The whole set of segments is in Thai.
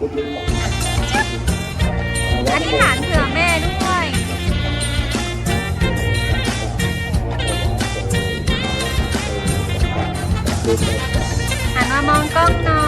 อันนี้ฐานเผื่อแม่ด้วยหันมามองกล้องหน่อย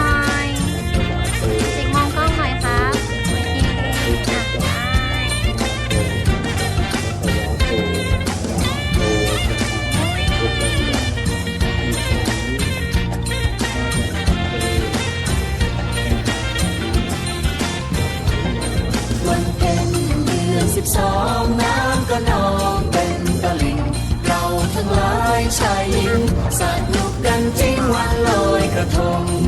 สนุกกันจริงวันลอยกระทง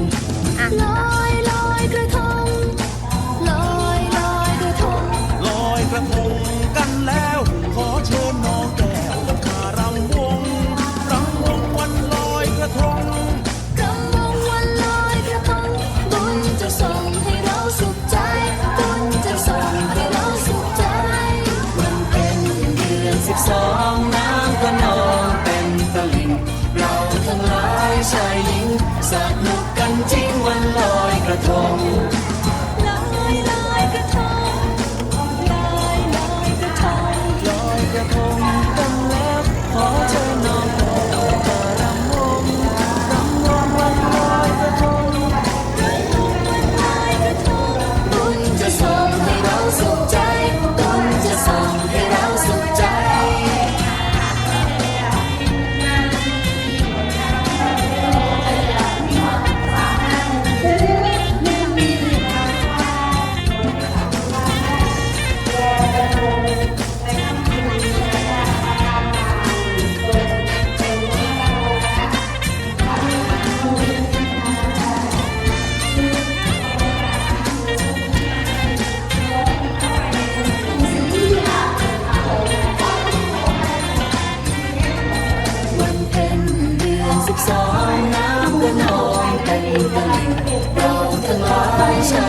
สิสองน้ำก็นองเต็มตลิ่งโทั้งหลายใช่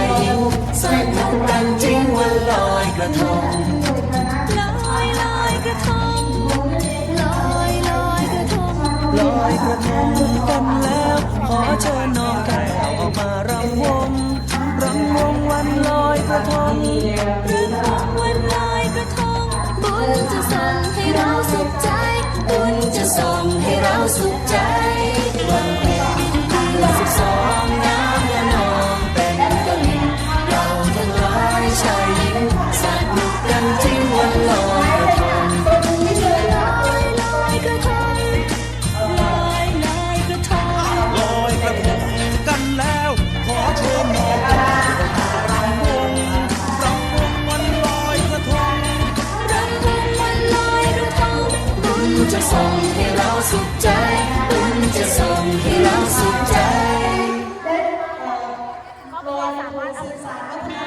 แสนทำกันจริงวันลอยกระทงลอยลอยกระทงลอยลอยกระทงลอยกระทงกันแล้วขอเชิญน้องไก่เอาออกมารำวงรำวงวันลอยกระทงรำวงวันลอยกระทงบุญจะสั่งให้เราสุขใจารวัฒนา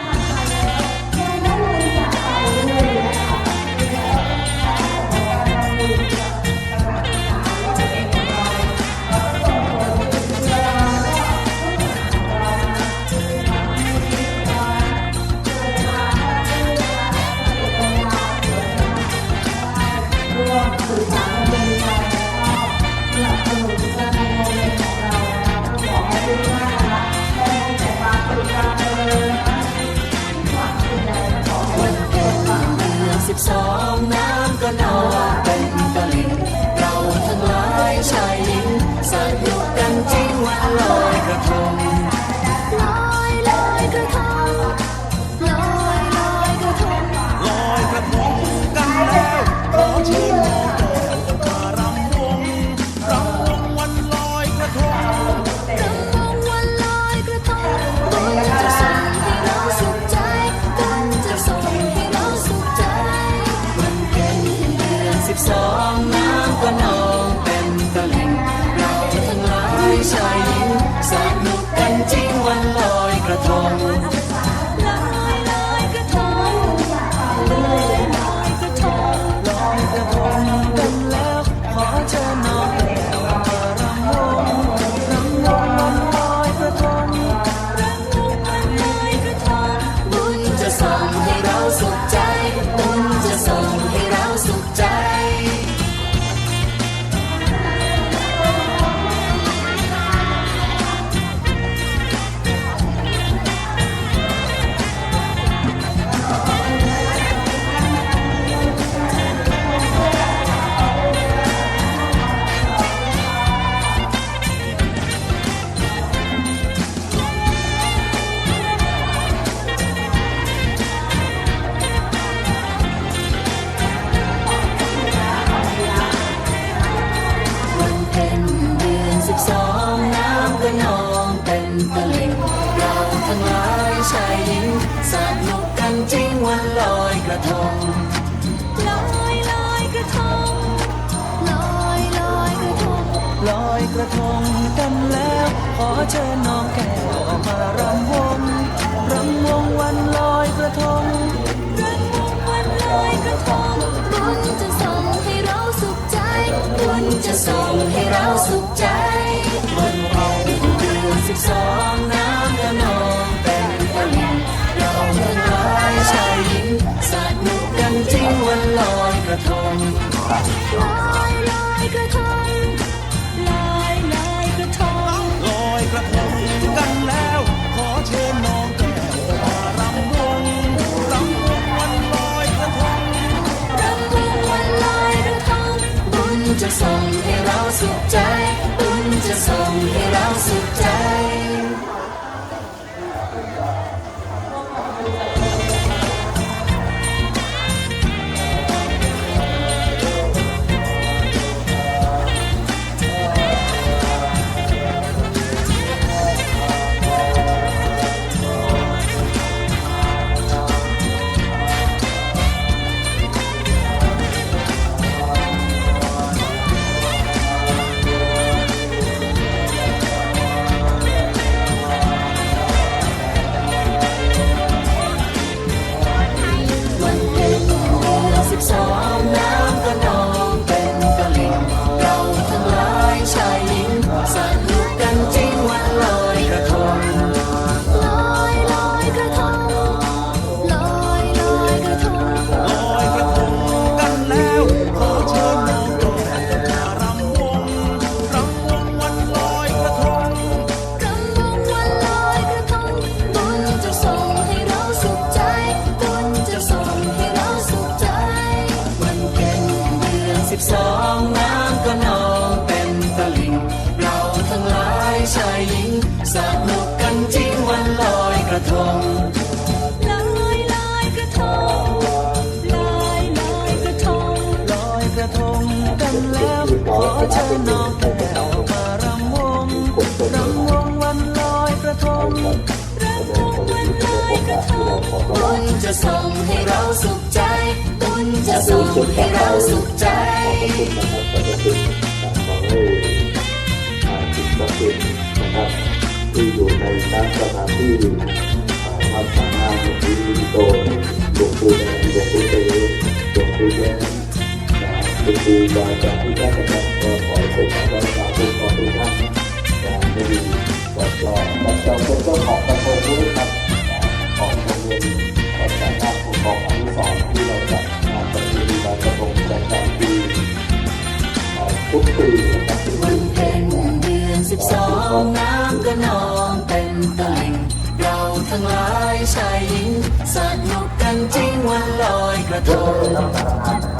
สอง ระทงลอยลอยกระทงลอยลอยกระทงลอยกระทงกันแล้ว ขอเชิญน้องแก้วมารำวงรำวงวันลอยกระทง ระทงลอยลอยกระทงลอยลอยกระทงลอยกระทงกันแล้ว ขอเชิญน้องแก้วมารำวงรำวงวันลอยกระทงรำวงวันลอยกระทงบุญจะส่ง เชิญน้องแก้วมารำวงรำวงวันลอยกระทงรำวงวันลอยกระทงบุญจะส่งให้เราสุขใจบุญจะส่งให้เราสุขใจนะครับที่อยู่ในตามสถานที่อ่าทำสางานหลวงปู่ลิโตหลวงปู่แดงหลวงปู่เต๋หลวงปู่แดง อ่าเป็นครูบาอาจารย์ที่ท่านนะครับก็ขอให้เป็นกำลังใจให้กับทุกท่านอย่าไม่ดีก็จะก็จะเป็นเจ้าของกระทงด้วยครับของโรงเรียนวัดสานาของของอนุสรณ์ที่เราจัดงานประเพณีลอยกระทงประจำปีอ่าทุกปีนะครับวันเพ็ญเดือนสิบสองน้ำก็นองเต็มตลิ่งเราทั้งหลายชายหญิงสนุกกันจริงวันลอยกระทง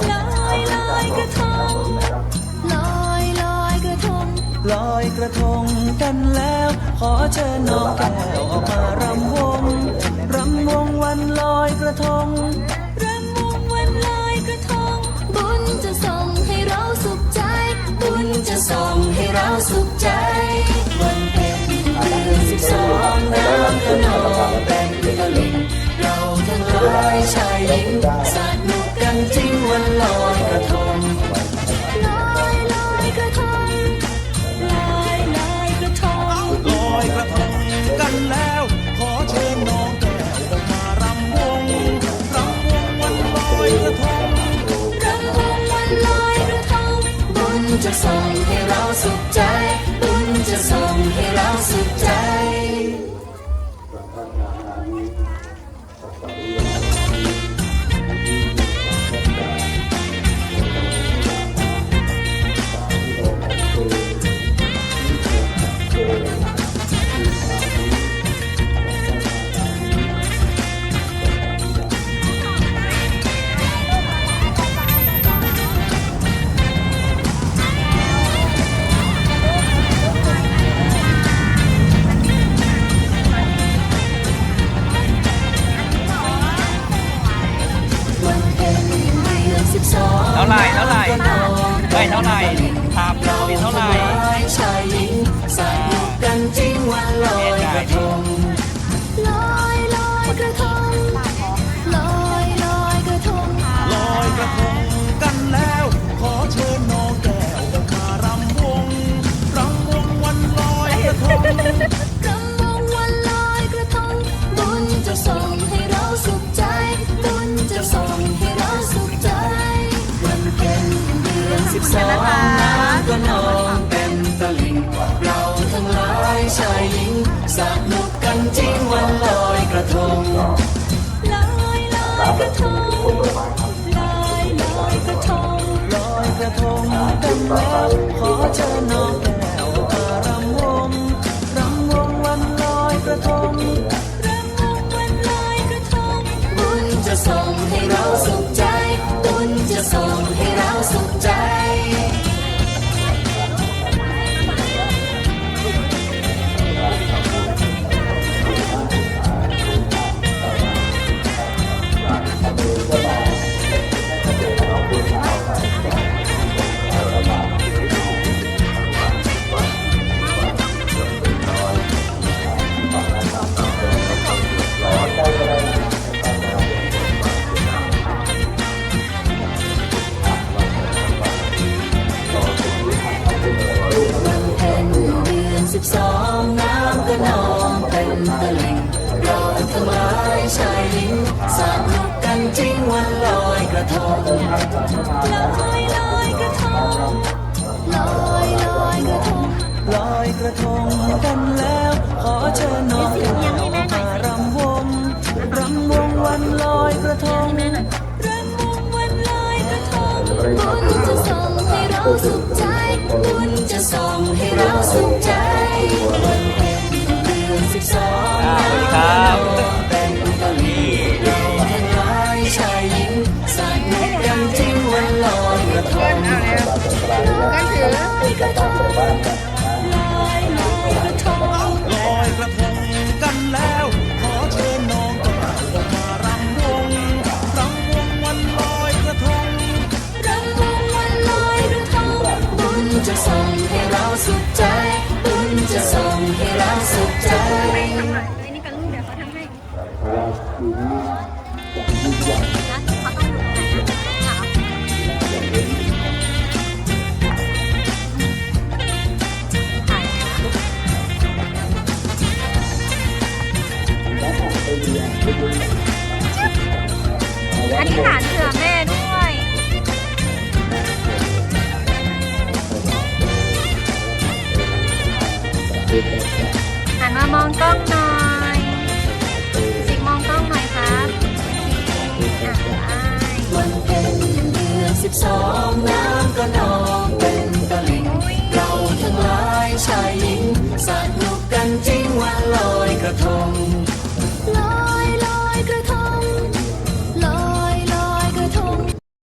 กันแล้ว ขอเชิญน้องแก้วออกมารำวง รำวงวันลอยกระทง รำวงวันลอยกระทง บุญจะส่งให้เราสุขใจ บุญจะส่งให้เราสุขใจวันเพ็ญเดือนสิบสองน้ำก็นองเต็มตลิ่งเราทั้งหลายชายหญิงสนุกกันจริงวันลอยกระทง แล้ว ขอเชิญน้องแก้วมารำวงรำวงวันลอยกระทงรำวงวันลอยกระทงบุญจะส่งให้ ไหร่คาเป็นเท่าไหร่ หันมามองกล้องหน่อยสิกมองกล้องหน่อยครับวันเพ็ญเดือนสิบสองน้ำก็นองเป็นตะลิงเราทั้งหลายชายหญิงสาดลูกกันทิ้งวันลอยกระทง